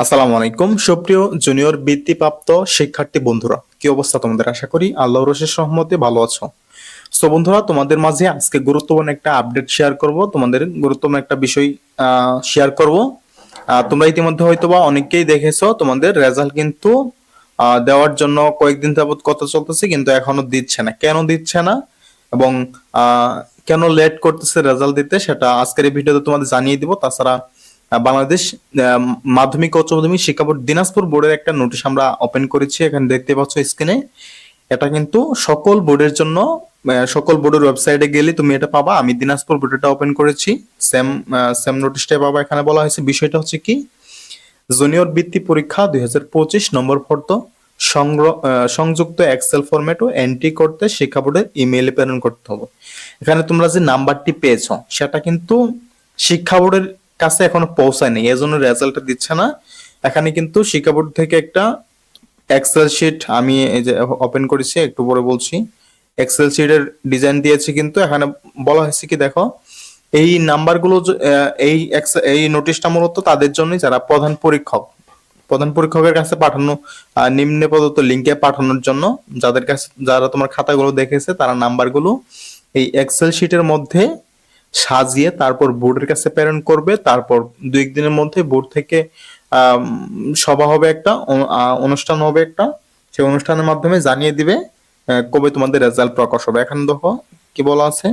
আসসালামু আলাইকুম। সুপ্রিয় জুনিয়র বৃত্তিপ্রাপ্ত শিক্ষার্থী বন্ধুরা, কি অবস্থা তোমাদের? আশা করি আল্লাহ রশের সহমতে ভালো আছো। সো বন্ধুরা, তোমাদের মাঝে আজকে গুরুত্বপূর্ণ একটা আপডেট শেয়ার করব। তোমাদের গুরুত্বপূর্ণ একটা বিষয় শেয়ার করব। তোমরা ইতিমধ্যে হয়তোবা অনেকেই দেখেছ, তোমাদের রেজাল্ট কিন্তু দেওয়ার জন্য কয়েকদিন যাবত কথা চলতেছে, কিন্তু এখনও দিচ্ছে না। কেন দিচ্ছে না? এবং কেন লেট করতেছে রেজাল্ট দিতে, সেটা আজকের এই ভিডিওতে তোমাদের জানিয়ে দিব। তাছাড়া বাংলাদেশ মাধ্যমিক উচ্চ মাধ্যমিক শিক্ষা বোর্ড দিনাজপুর বোর্ডের একটা নোটিশ আমরা ওপেন করেছি, এখানে দেখতে পাচ্ছ স্ক্রিনে এটা কিন্তু সকল বোর্ডের জন্য সকল বোর্ডের ওয়েবসাইটে গেলে তুমি এটা পাবা। আমি দিনাজপুর বোর্ডেরটা ওপেন করেছি। সেম সেম নোটিশটাই পাবা। এখানে বলা হয়েছে, বিষয়টা হচ্ছে কি? জুনিয়র বৃত্তি পরীক্ষা দুই হাজার পঁচিশ নম্বর ফর্দ সংযুক্ত এক্সেল ফরম্যাট ও এন্ট্রি করতে শিক্ষা বোর্ডের ইমেইলে প্রেরণ করতে হবে। এখানে তোমরা যে নাম্বারটি পেয়েছ, সেটা কিন্তু শিক্ষা বোর্ডের কাছে এখনও পৌঁছায়নি, এজন্য রেজাল্টটা দিচ্ছে না। এখানে কিন্তু শিক্ষা বোর্ড থেকে একটা এক্সেল শিট আমি এই যে ওপেন করেছি, একটু পরে বলছি। এক্সেল শিটের ডিজাইন দিয়েছি কিন্তু, এখানে বলা হয়েছে কি দেখো, এই নাম্বারগুলো এই এই নোটিশটা মূলত তাদের জন্যই যারা প্রধান পরীক্ষক, প্রধান পরীক্ষকের কাছে পাঠানো নিম্নে প্রদত্ত লিঙ্কে পাঠানোর জন্য, যাদের কাছে, যারা তোমার খাতাগুলো দেখেছে, তারা নাম্বারগুলো এই এক্সেল শিটের মধ্যে সাজিয়ে তারপর বোর্ডের কাছে প্রেরণ করবে। তারপর দুই একদিনের মধ্যে বোর্ড থেকে সভা হবে একটা অনুষ্ঠান হবে একটা। সেই অনুষ্ঠানের মাধ্যমে জানিয়ে দিবে কবে তোমাদের রেজাল্ট প্রকাশ হবে। এখন দেখো কি বলা আছে।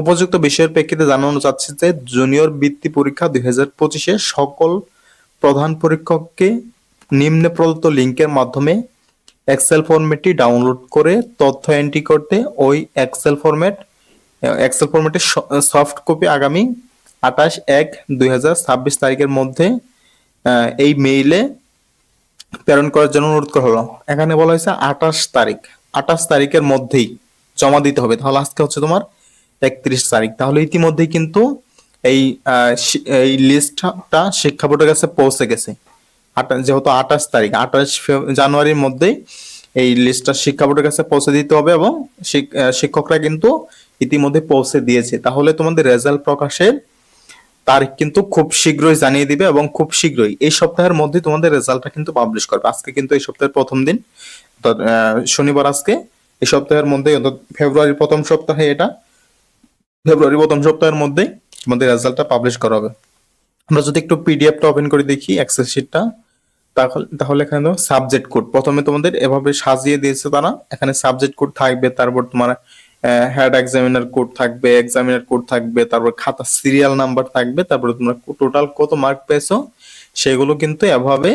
উপযুক্ত বিষয়ের প্রেক্ষিতে জানানো যাচ্ছে যে, জুনিয়র বৃত্তি পরীক্ষা দুই হাজার পঁচিশে সকল প্রধান পরীক্ষককে নিম্নে প্রদত্ত লিঙ্কের মাধ্যমে এক্সেল ফরম্যাটটি ডাউনলোড করে তথ্য এন্ট্রি করতে ওই এক্সেল ফরম্যাট এক্সেল ফরম্যাটের সফট কপি আগামী আঠাশ এক দুই হাজার ছাব্বিশ তারিখের মধ্যে এই মেইলে প্রেরণ করার জন্য অনুরোধ করা হলো। এখানে বলা হয়েছে আঠাশ তারিখ। আঠাশ তারিখের মধ্যেই জমা দিতে হবে। তাহলে আজকে হচ্ছে তোমার একত্রিশ তারিখ। তাহলে ইতিমধ্যেই কিন্তু এই এই লিস্টটা শিক্ষা বোর্ডের কাছে পৌঁছে গেছে। যেহেতু আঠাশ তারিখ, আঠাশ জানুয়ারির মধ্যেই এই লিস্টটা শিক্ষা বোর্ডের কাছে পৌঁছে দিতে হবে এবং শিক্ষকরা কিন্তু ইতিমধ্যে পৌঁছে দিয়েছে, তাহলে তোমাদের রেজাল্ট প্রকাশের তারিখ কিন্তু খুব শীঘ্রই জানিয়ে দিবে এবং খুব শীঘ্রই এই সপ্তাহের মধ্যে তোমাদের রেজাল্টটা কিন্তু পাবলিশ করবে। আজকে কিন্তু এই সপ্তাহের প্রথম দিন শনিবার আজকে। এই সপ্তাহের মধ্যে অর্থাৎ ফেব্রুয়ারির প্রথম সপ্তাহে এটা ফেব্রুয়ারি প্রথম সপ্তাহের মধ্যেই তোমাদের রেজাল্টটা পাবলিশ করা হবে আমরা যদি একটু পিডিএফটা ওপেন করে দেখি এক্সেল শিটটা তাহলে এখানে সাবজেক্ট কোড প্রথমে তোমাদের এভাবে সাজিয়ে দিয়েছে তারা, এখানে সাবজেক্ট কোড থাকবে, তারপর তোমার হেড এক্সামিনার কোড থাকবে এক্সামিনার কোড থাকবে, তারপর খাতা সিরিয়াল নাম্বার থাকবে, তারপরে তোমরা টোটাল কত মার্ক পেয়েছ, সেগুলো কিন্তু এভাবে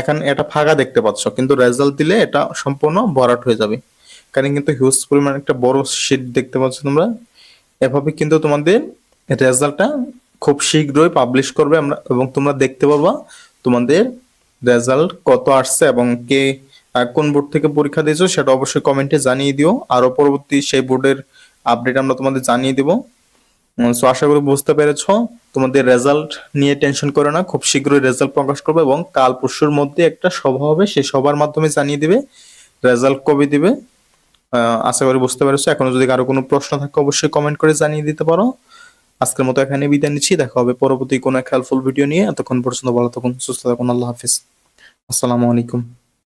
এখানে এটা ফাঁকা দেখতে পাচ্ছ, কিন্তু রেজাল্ট দিলে এটা সম্পূর্ণ ভরাট হয়ে যাবে। কারণ কিন্তু হিউজ পরিমাণ একটা বড় শিট দেখতে পাচ্ছ তোমরা। এভাবে কিন্তু তোমাদের রেজাল্টটা খুব শীঘ্রই পাবলিশ করবে আমরা, এবং তোমরা দেখতে পাবা তোমাদের রেজাল্ট কত আসছে এবং কে কোন বোর্ড থেকে পরীক্ষা দিয়েছ সেটা অবশ্যই কমেন্টে জানিয়ে দিও। আরও পরবর্তী সেই বোর্ডের আপডেট আমরা তোমাদের জানিয়ে দিব। সো আশা করি বুঝতে পেরেছ। তোমাদের রেজাল্ট নিয়ে টেনশন করো না, খুব শীঘ্রই রেজাল্ট প্রকাশ করবে এবং কাল পরশুর মধ্যে একটা সভা হবে, সেই সভার মাধ্যমে জানিয়ে দিবে রেজাল্ট কবে দিবে। আশা করি বুঝতে পেরেছ। এখনও যদি কারও কোনো প্রশ্ন থাকে, অবশ্যই কমেন্ট করে জানিয়ে দিতে পারো। আজকের মতো এখানে বিদায় নিচ্ছি। দেখা হবে পরবর্তী কোনো হেল্পফুল ভিডিও নিয়ে। এতক্ষণ পর্যন্ত ভালো থাকুন, সুস্থ থাকুন। আল্লাহ হাফিজ। আসসালামু আলাইকুম।